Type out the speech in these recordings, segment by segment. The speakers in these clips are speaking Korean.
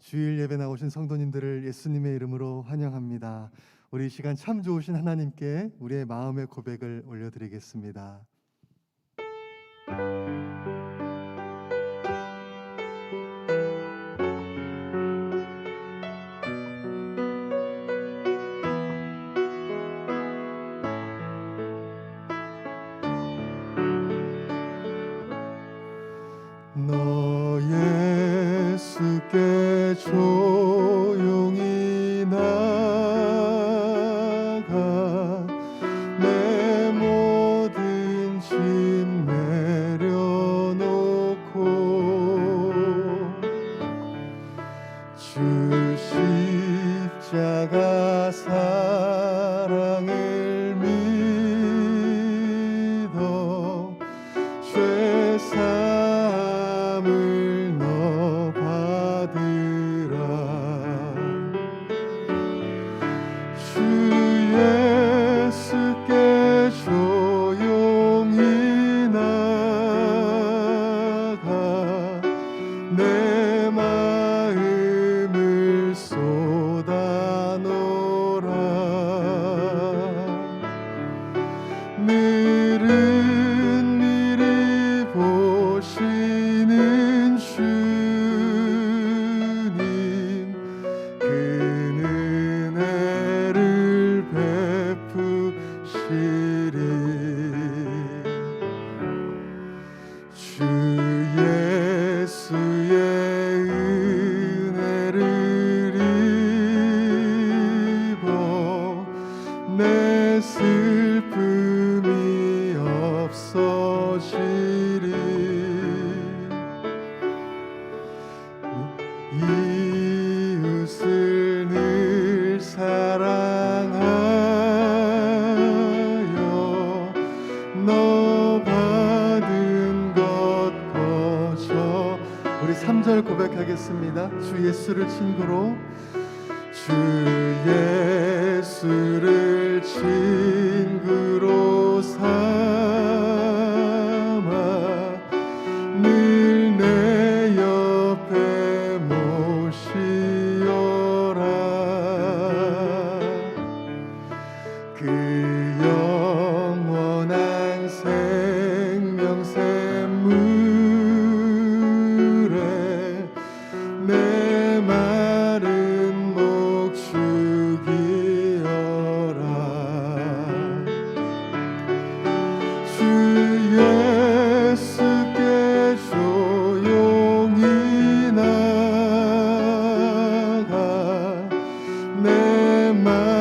주일 예배 나오신 성도님들을 예수님의 이름으로 환영합니다. 우리 시간 참 좋으신 하나님께 우리의 마음의 고백을 올려드리겠습니다. 믿습니다. 주 예수를 친구로 주 예수 my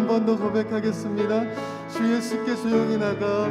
한 번 더 고백하겠습니다. 주 예수께 조용히 나가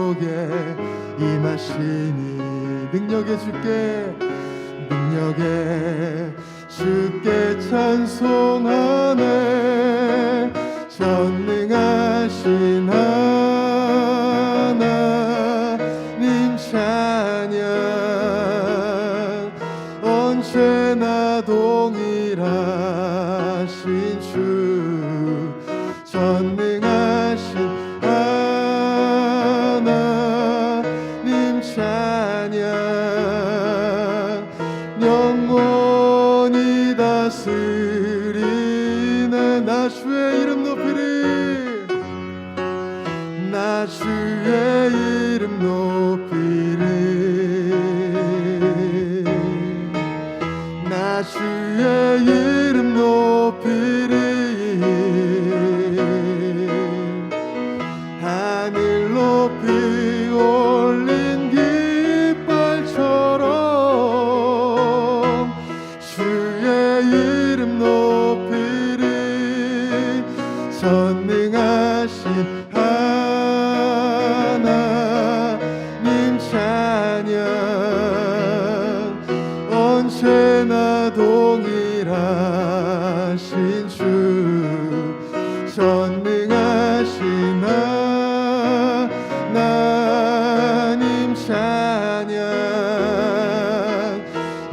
속에 임하시니 능력의 주께 능력의 주께 찬송하네 전능하신 하나님 찬양. 언제나 동일하신 주 다스리네 나 주의 이름 높이리. 나 주의 이름 높이 찬양 언제나 동일하신 주 전능하신 하나님 찬양.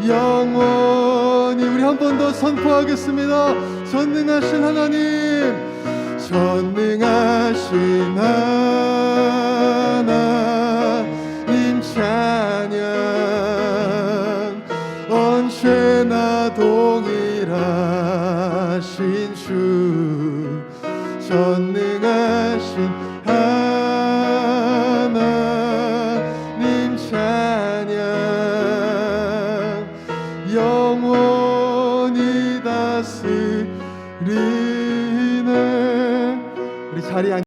영원히 우리 한 번 더 선포하겠습니다. 전능하신 하나님 전능하신 하나님 전